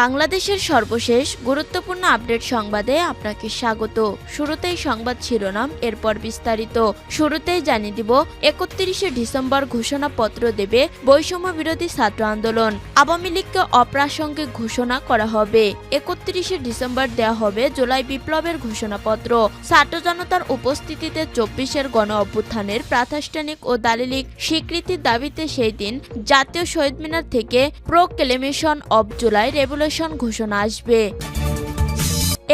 বাংলাদেশের সর্বশেষ গুরুত্বপূর্ণ আপডেট সংবাদে আপনাকে স্বাগত। শুরুতেই সংবাদ শিরোনাম, এরপর বিস্তারিত। শুরুতেই জানিয়ে দিব, একত্রিশে ডিসেম্বর ঘোষণাপত্র দেবে বৈষম্য বিরোধী ছাত্র আন্দোলন। আওয়ামী লীগকে অপ্রাসঙ্গিক ঘোষণা করা হবে। একত্রিশে ডিসেম্বর দেওয়া হবে জুলাই বিপ্লবের ঘোষণাপত্র। ছাত্র জনতার উপস্থিতিতে চব্বিশের গণ অভ্যুত্থানের প্রাতিষ্ঠানিক ও দালিলিক স্বীকৃতির দাবিতে সেই দিন জাতীয় শহীদ মিনার থেকে প্রোক্লেমেশন অব জুলাই রেভলিউশন ঘোষণা আসবে।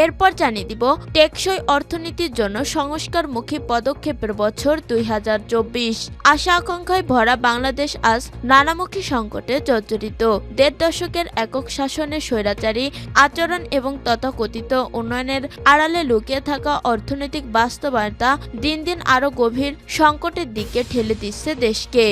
এরপর জানিয়ে দিব, টেকসই অর্থনীতির জন্য সংস্কারমুখী পদক্ষেপের বছর দুই হাজার চব্বিশ। আশা আকাঙ্ক্ষায় ভরা বাংলাদেশ আজ নানামুখী সংকটে জর্জরিত। দেড় দশকের একক শাসনের স্বৈরাচারী আচরণ এবং তথাকথিত উন্নয়নের আড়ালে লুকিয়ে থাকা অর্থনৈতিক বাস্তবতা দিন দিন আরও গভীর সংকটের দিকে ঠেলে দিচ্ছে দেশকে।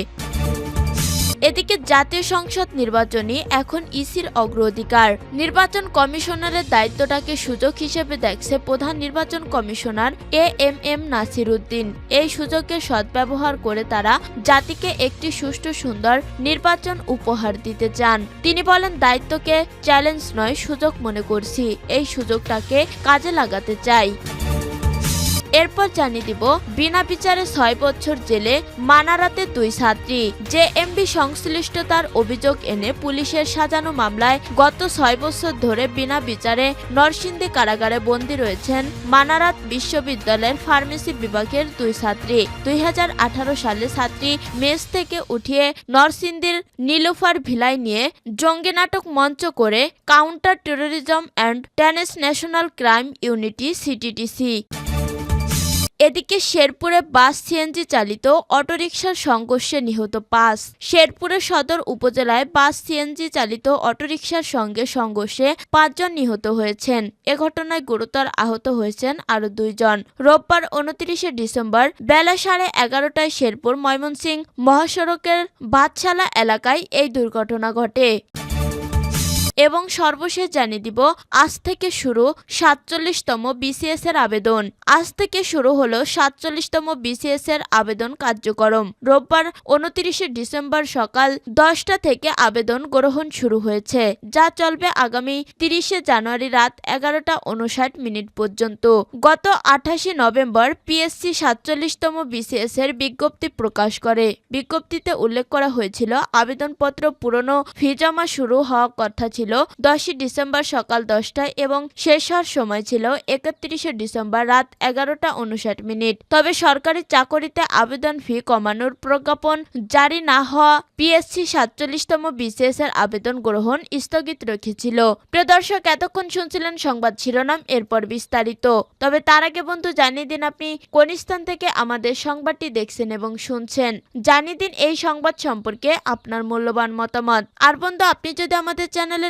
এদিকে জাতীয় সংসদ নির্বাচনই এখন ইসির অগ্রাধিকার। নির্বাচন কমিশনারের দায়িত্বটাকে সুযোগ হিসেবে দেখছে প্রধান নির্বাচন commissioner A M M Nasir Uddin এই সুযোগের সদ্ব্যবহার করে তারা জাতিকে একটি সুষ্ঠু, সুন্দর নির্বাচন উপহার দিতে চান। তিনি বলেন, দায়িত্বকে চ্যালেঞ্জ নয়, সুযোগ মনে করছি। এই সুযোগটাকে কাজে লাগাতে চাই। এরপর জানিয়ে দিব, বিনা বিচারে ছয় বছর জেলে মানারাতে দুই ছাত্রী। জে এমবি সংশ্লিষ্টতার অভিযোগ এনে পুলিশের সাজানো মামলায় গত ছয় বছর ধরে বিনা বিচারে নরসিংদী কারাগারে বন্দী রয়েছেন মানারাত বিশ্ববিদ্যালয়ের ফার্মেসি বিভাগের দুই ছাত্রী। দুই হাজার আঠারো সালে ছাত্রী মেস থেকে উঠিয়ে নরসিংদীর নীলুফার ভিলাই নিয়ে জঙ্গি নাটক মঞ্চ করে counter terrorism and transnational crime unit CTTC. এদিকে শেরপুরে বাস সিএনজি চালিত অটোরিকশার সংঘর্ষে নিহত পাঁচ। শেরপুরে সদর উপজেলায় বাস সিএনজি চালিত অটোরিকশার সঙ্গে সংঘর্ষে পাঁচজন নিহত হয়েছেন। এ ঘটনায় গুরুতর আহত হয়েছেন আরও দুইজন। রোববার উনত্রিশে ডিসেম্বর বেলা সাড়ে এগারোটায় শেরপুর ময়মনসিংহ মহাসড়কের বাদশালা এলাকায় এই দুর্ঘটনা ঘটে। এবং সর্বশেষ জানিয়ে দিব, আজ থেকে শুরু সাতচল্লিশতম বিসিএস এর আবেদন। আজ থেকে শুরু হলো সাতচল্লিশতম বিসিএস এর আবেদন কার্যক্রম। রোববার উনত্রিশে ডিসেম্বর সকাল দশটা থেকে আবেদন গ্রহণ শুরু হয়েছে, যা চলবে আগামী তিরিশে জানুয়ারি রাত এগারোটা উনষাট মিনিট পর্যন্ত। গত আঠাশে নভেম্বর পিএসসি সাতচল্লিশতম বিসিএস এর বিজ্ঞপ্তি প্রকাশ করে। বিজ্ঞপ্তিতে উল্লেখ করা হয়েছিল, আবেদনপত্র পুরনো ফি জমা শুরু হওয়ার কথা ছিল। দশই ডিসেম্বর সকাল দশটায় এবং শেষ হওয়ার সময় ছিল একত্রিশে ডিসেম্বর রাত এগারোটা উনষাট মিনিট। তবে সরকারি চাকরিতে আবেদন ফি কমানোর প্রজ্ঞাপন জারি না হওয়া পিএসসি সাতচল্লিশতম বিসিএস এর আবেদন গ্রহণ স্থগিত রেখেছিল। প্রিয় দর্শক, এতক্ষণ শুনছিলেন সংবাদ শিরোনাম, এরপর বিস্তারিত। তবে তার আগে বন্ধু, জানিয়ে দিন আপনি কোন স্থান থেকে আমাদের সংবাদটি দেখছেন এবং শুনছেন। জানিয়ে দিন এই সংবাদ সম্পর্কে আপনার মূল্যবান মতামত। আর বন্ধু, আপনি যদি আমাদের চ্যানেলে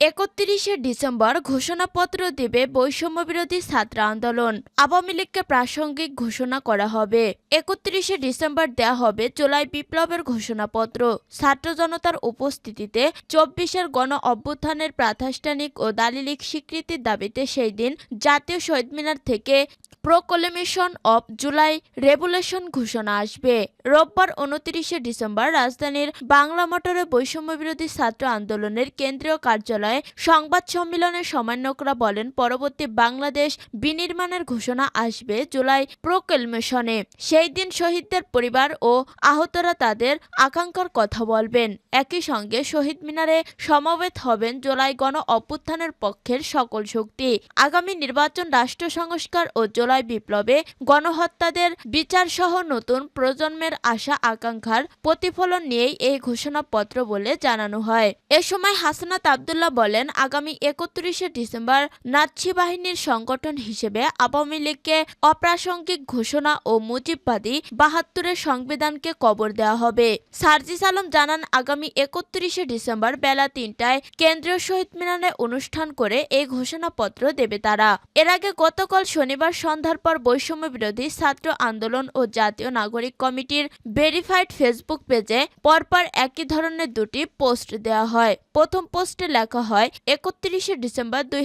একত্রিশে ডিসেম্বর ঘোষণাপত্র দেবে বৈষম্য বিরোধী ছাত্র আন্দোলন। আওয়ামী লীগকে প্রাসঙ্গিক ঘোষণা করা হবে। একত্রিশে ডিসেম্বর দেয়া হবে জুলাই বিপ্লবের ঘোষণাপত্র। ছাত্র জনতার উপস্থিতিতে চব্বিশের গণ অভ্যুত্থানের প্রাতিষ্ঠানিক ও দালিলিক স্বীকৃতির দাবিতে সেই দিন জাতীয় শহীদ মিনার থেকে প্রোকলেমেশন অব জুলাই রেভুলেশন ঘোষণা আসবে। রোববার উনত্রিশে ডিসেম্বর রাজধানীর বাংলা মোটরে বৈষম্য বিরোধী ছাত্র আন্দোলনের কেন্দ্রীয় কার্যালয়ে সংবাদ সম্মেলনে সমন্বয়করা বলেন, পরবর্তী বাংলাদেশ বিনির্মাণের ঘোষণা আসবে জুলাই প্রোক্লেমেশনে। সেই দিন শহীদদের পরিবার ও আহতরা তাদের আকাঙ্ক্ষার কথা বলবেন। একই সঙ্গে শহীদ মিনারে সমবেত হবেন জুলাই গণ অভ্যুত্থানের পক্ষের সকল শক্তি। আগামী নির্বাচন রাষ্ট্র সংস্কার ও জুলাই বিপ্লবে গণহত্যাদের বিচার সহ নতুন প্রজন্মের আশা আকাঙ্ক্ষার প্রতিফলন নিয়েই এই ঘোষণাপত্র বলে জানানো হয়। এ সময় হাসনাত আবদুল্লাহ বলেন, আগামী একত্রিশে ডিসেম্বর নাৎসি বাহিনীর সংগঠন হিসেবে আওয়ামী লীগকে অপ্রাসঙ্গিক ঘোষণা ও মুজিববাদী বাহাত্তরের সংবিধানকে কবর দেওয়া হবে। সার্জিস আলম জানান, আগামী একত্রিশে ডিসেম্বর বেলা তিনটায় কেন্দ্রীয় শহীদ মিনারে অনুষ্ঠান করে এই ঘোষণাপত্র দেবে তারা। এর আগে গতকাল শনিবার সন্ধ্যার পর বৈষম্য বিরোধী ছাত্র আন্দোলন ও জাতীয় নাগরিক কমিটির ভেরিফাইড ফেসবুক পেজে পরপর একই ধরনের দুটি পোস্ট দেওয়া হয়। প্রথম পোস্টে লেখা হয়, একত্রিশে ডিসেম্বর দুই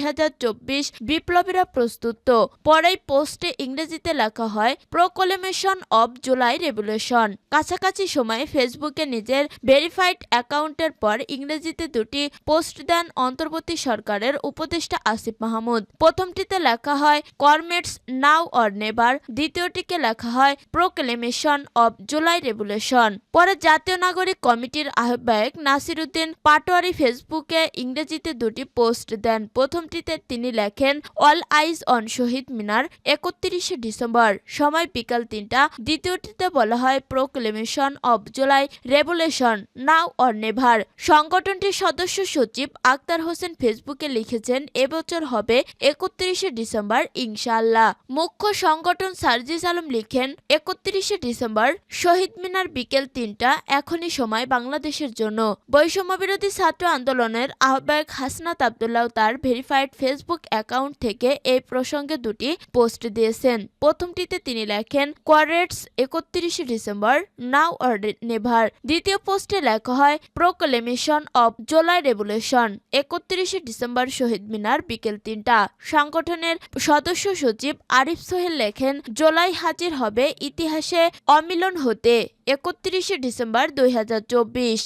বিপ্লবীরা প্রস্তুত। পরেই পোস্টে ইংরেজিতে লেখা হয় প্রোকলেমেশন অব জুলাই রেভলিউশন কাছাকাছি সময়ে ফেসবুকে নিজের ভেরিফাইড অ্যাকাউন্টের পর ইংরেজিতে দুটি পোস্ট দেন অন্তর্বর্তী সরকারের উপদেষ্টা আসিফ মাহমুদ। প্রথমটিতে লেখা হয় কর্মেটস নাও অর নেভার দ্বিতীয়টিকে লেখা হয় প্রোক্লেমেশন অব জুলাই রেভলিউশন পরে জাতীয় নাগরিক কমিটির আহ্বায়ক নাসিরুদ্দিন পাটোয়ারি ফেসবুকে ইংরেজিতে দুটি পোস্ট দেন। প্রথমটিতে তিনি লেখেন, অল আইজ অন শহীদ মিনার, একত্রিশে ডিসেম্বর, সময় বিকাল তিনটা। দ্বিতীয়টিতে বলা হয়, proclamation of July revolution now or never. সংগঠনটির সদস্য সচিব আক্তার হোসেন ফেসবুকে লিখেছেন এবছর হবে একত্রিশে ডিসেম্বর, ইনশাআল্লাহ। মুখ্য সংগঠন সার্জিস আলম লিখেন, একত্রিশে ডিসেম্বর, শহীদ মিনার বিকেল তিনটা, এখনই সময় বাংলাদেশের জন্য। বৈষম্য বিরোধী ছাত্র আন্দোলনের আহ্বায়ক হাসনাত আবদুল্লাহ তার ভেরিফাইড ফেসবুক অ্যাকাউন্ট থেকে এই প্রসঙ্গে দুটি পোস্ট দিয়েছেন। প্রথমটিতে তিনি লেখেন কোয়ারেটস একত্রিশে ডিসেম্বর, নাও অর নেভার। দ্বিতীয় পোস্টে লেখা হয়, প্রোক্লেমেশন অব জুলাই রেভলিউশন একত্রিশে ডিসেম্বর শহীদ মিনার বিকেল তিনটা। সংগঠনের সদস্য সচিব আরিফ সোহেল লেখেন, জুলাই হাজির হবে ইতিহাসে অমিলন হতে, একত্রিশে ডিসেম্বর দুই হাজার চব্বিশ।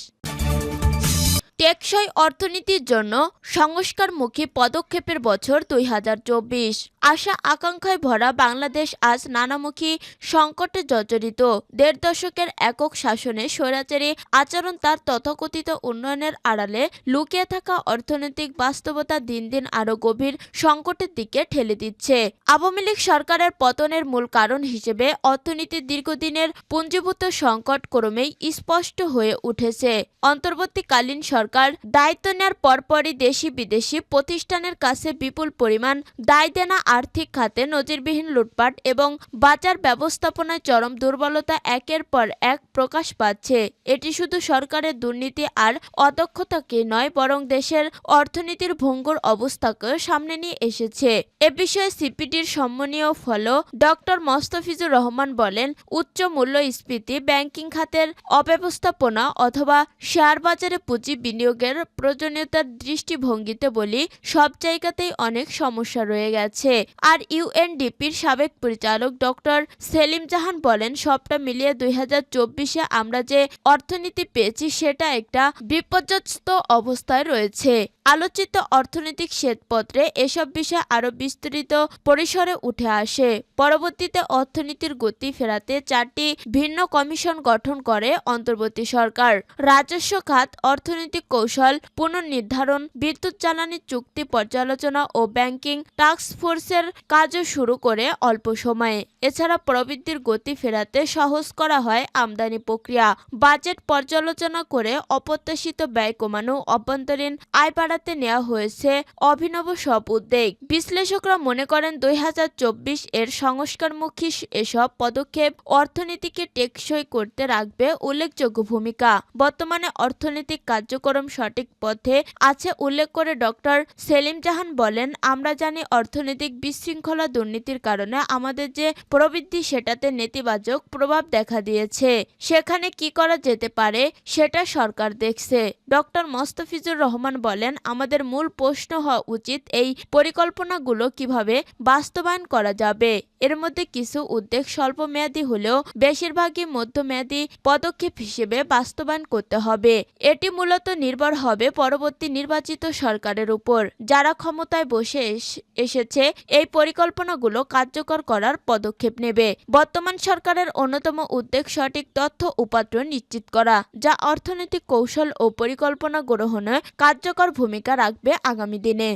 টেকসই অর্থনীতির জন্য সংস্কারমুখী পদক্ষেপের বছর দুই হাজার চব্বিশ। আশা আকাঙ্ক্ষায় ভরা বাংলাদেশ আজ নানামুখী সংকটে জর্জরিত। দেড় দশকের একক শাসনে স্বৈরাচারী আচরণ তার তথাকথিত উন্নয়নের আড়ালে লুকিয়ে থাকা অর্থনৈতিক বাস্তবতা দিন দিন আরও গভীর সংকটের দিকে ঠেলে দিচ্ছে। আওয়ামী লীগ সরকারের পতনের মূল কারণ হিসেবে অর্থনীতির দীর্ঘদিনের পুঞ্জীভূত সংকট ক্রমেই স্পষ্ট হয়ে উঠেছে। অন্তর্বর্তীকালীন সরকার দায়িত্ব নেওয়ার পরপরই দেশি বিদেশি প্রতিষ্ঠানের কাছে বিপুল পরিমাণ দায় দেনা আর্থিক খাতে নজিরবিহীন লুটপাট এবং বাজার ব্যবস্থাপনায় চরম দুর্বলতা একের পর এক প্রকাশ পাচ্ছে। এটি শুধু সরকারের দুর্নীতি আর অদক্ষতাকে নয়, বরং দেশের অর্থনীতির ভঙ্গুর অবস্থাকে সামনে নিয়ে এসেছে। এ বিষয়ে সিপিডির সম্মানীয় ফল ডক্টর মোস্তফিজুর রহমান বলেন, উচ্চ মূল্যস্ফীতি ব্যাংকিং খাতের অব্যবস্থাপনা অথবা শেয়ার বাজারে পুঁজি বিনিয়োগের প্রয়োজনীয়তার দৃষ্টিভঙ্গিতে বলি সব জায়গাতেই অনেক সমস্যা রয়ে গেছে। আর ইউএনডিপির সাবেক পরিচালক ডক্টর সেলিম জাহান বলেন, সবটা মিলিয়ে দুই চব্বিশে আমরা যে অর্থনীতি পেয়েছি, সেটা একটা বিপর্যস্ত অবস্থায় রয়েছে। আলোচিত অর্থনৈতিক শ্বেতপত্রে এসব বিষয় আরও বিস্তৃত পরিসরে উঠে আসে। পরবর্তীতে অর্থনীতির গতি ফেরাতে চারটি ভিন্ন কমিশন গঠন করে অন্তর্বর্তী সরকার। রাজস্ব খাত, অর্থনৈতিক কৌশল, পুনর্নির্ধারণ, বিদ্যুৎ জ্বালানি চুক্তি পর্যালোচনা ও ব্যাংকিং, টাস্ক ফোর্সের কাজও শুরু করে অল্প সময়ে। এছাড়া প্রবৃদ্ধির গতি ফেরাতে সহজ করা হয় আমদানি প্রক্রিয়া। বাজেট পর্যালোচনা করে অপ্রত্যাশিত ব্যয় কমানো অভ্যন্তরীণ আয় বাড়াতে নেওয়া হয়েছে অভিনব সব উদ্যোগ। বিশ্লেষকরা মনে করেন দুই হাজার চব্বিশ এর সংস্কারমুখী এসব পদক্ষেপ অর্থনীতিকে টেকসই করতে রাখবে উল্লেখযোগ্য ভূমিকা। বর্তমানে অর্থনৈতিক কার্যক্রম সঠিক পথে আছে উল্লেখ করে ডক্টর সেলিম জাহান বলেন, আমরা জানি অর্থনৈতিক বিশৃঙ্খলা দুর্নীতির কারণে আমাদের যে প্রবৃদ্ধি সেটাতে নেতিবাচক প্রভাব দেখা দিয়েছে। সেখানে কি করা যেতে পারে সেটা সরকার দেখছে। ডক্টর মোস্তাফিজুর রহমান বলেন, আমাদের মূল প্রশ্ন হওয়া উচিত এই পরিকল্পনাগুলো কীভাবে বাস্তবায়ন করা যাবে। এর মধ্যে কিছু উদ্যোগ স্বল্প মেয়াদী হলেও বেশিরভাগই মধ্যমেয়াদী পদক্ষেপ হিসেবে বাস্তবায়ন করতে হবে। এটি মূলত নির্ভর হবে পরবর্তী নির্বাচিত সরকারের উপর, যারা ক্ষমতায় বসে এস- এসেছে। এই পরিকল্পনাগুলো কার্যকর করার পদক্ষেপ নেবে। বর্তমান সরকারের অন্যতম উদ্যোগ সঠিক তথ্য উপাত্র নিশ্চিত করা, যা অর্থনৈতিক কৌশল ও পরিকল্পনা গ্রহণে কার্যকর ভূমিকা রাখবে আগামী দিনে।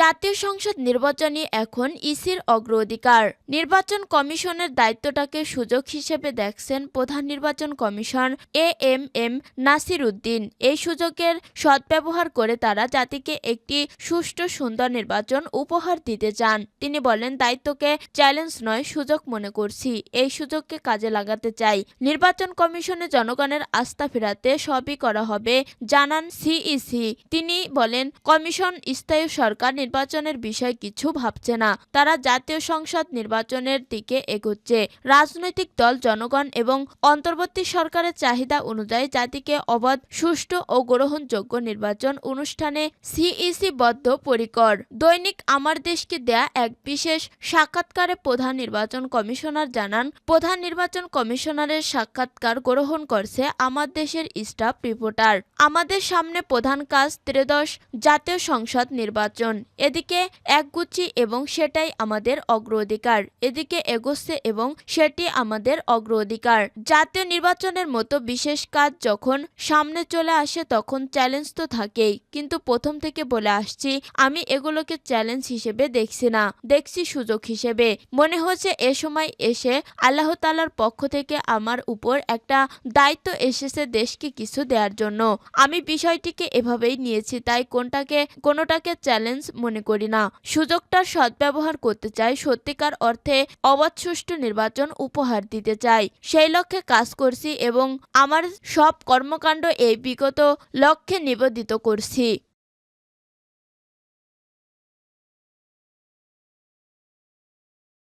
জাতীয় সংসদ নির্বাচনই এখন ইসির অগ্রাধিকার। নির্বাচন কমিশনের দায়িত্বটাকে সুযোগ হিসেবে দেখছেন প্রধান নির্বাচন commission A M M Nasir Uddin. এই সুযোগের সদ্ব্যবহার করে তারা জাতিকে একটি সুষ্ঠু সুন্দর নির্বাচন উপহার দিতে চান। তিনি বলেন, দায়িত্বকে চ্যালেঞ্জ নয়, সুযোগ মনে করছি। এই সুযোগকে কাজে লাগাতে চাই। নির্বাচন কমিশনে জনগণের আস্থা ফেরাতে সবই করা হবে জানান সিইসি। তিনি বলেন, কমিশন স্থায়ী সরকার নির্বাচনের বিষয় কিছু ভাবছে না। তারা জাতীয় সংসদ নির্বাচনের দিকে এগোচ্ছে। রাজনৈতিক দল, জনগণ এবং অন্তর্বর্তী সরকারের চাহিদা অনুযায়ী জাতিকে অবাধ, সুষ্ঠু ও গ্রহণযোগ্য নির্বাচন অনুষ্ঠানে সিইসি বদ্ধ পরিকর। দৈনিক আমার দেশকে দেয়া এক বিশেষ সাক্ষাৎকারে প্রধান নির্বাচন কমিশনার জানান, প্রধান নির্বাচন কমিশনারের সাক্ষাৎকার গ্রহণ করছে আমার দেশের স্টাফ রিপোর্টার। আমাদের সামনে প্রধান কাজ ত্রেদশ জাতীয় সংসদ নির্বাচন। এদিকে একগুচ্ছি এবং সেটাই আমাদের অগ্রাধিকার। এদিকে এগোচ্ছে এবং সেটি আমাদের অগ্রাধিকার। জাতীয় নির্বাচনের মতো বিশেষ কাজ যখন সামনে চলে আসে তখন চ্যালেঞ্জ তো থাকেই। কিন্তু প্রথম থেকে বলে আসছি, আমি এগুলোকে চ্যালেঞ্জ হিসেবে দেখছি না। দেখছি সুযোগ হিসেবে। মনে হচ্ছে এ সময় এসে আল্লাহ তালার পক্ষ থেকে আমার উপর একটা দায়িত্ব এসেছে দেশকে কিছু দেওয়ার জন্য। আমি বিষয়টিকে এভাবেই নিয়েছি, তাই কোনটাকে, কোনোটাকে চ্যালেঞ্জ মনে করি না। সুযোগটা সদ্ব্যবহার করতে চাই, সত্যিকার অর্থে অবাধ সুষ্ঠু নির্বাচন উপহার দিতে চাই। সেই লক্ষ্যে কাজ করছি এবং আমার সব কর্মকাণ্ড এই বিগত লক্ষ্যে নিবেদিত করছি।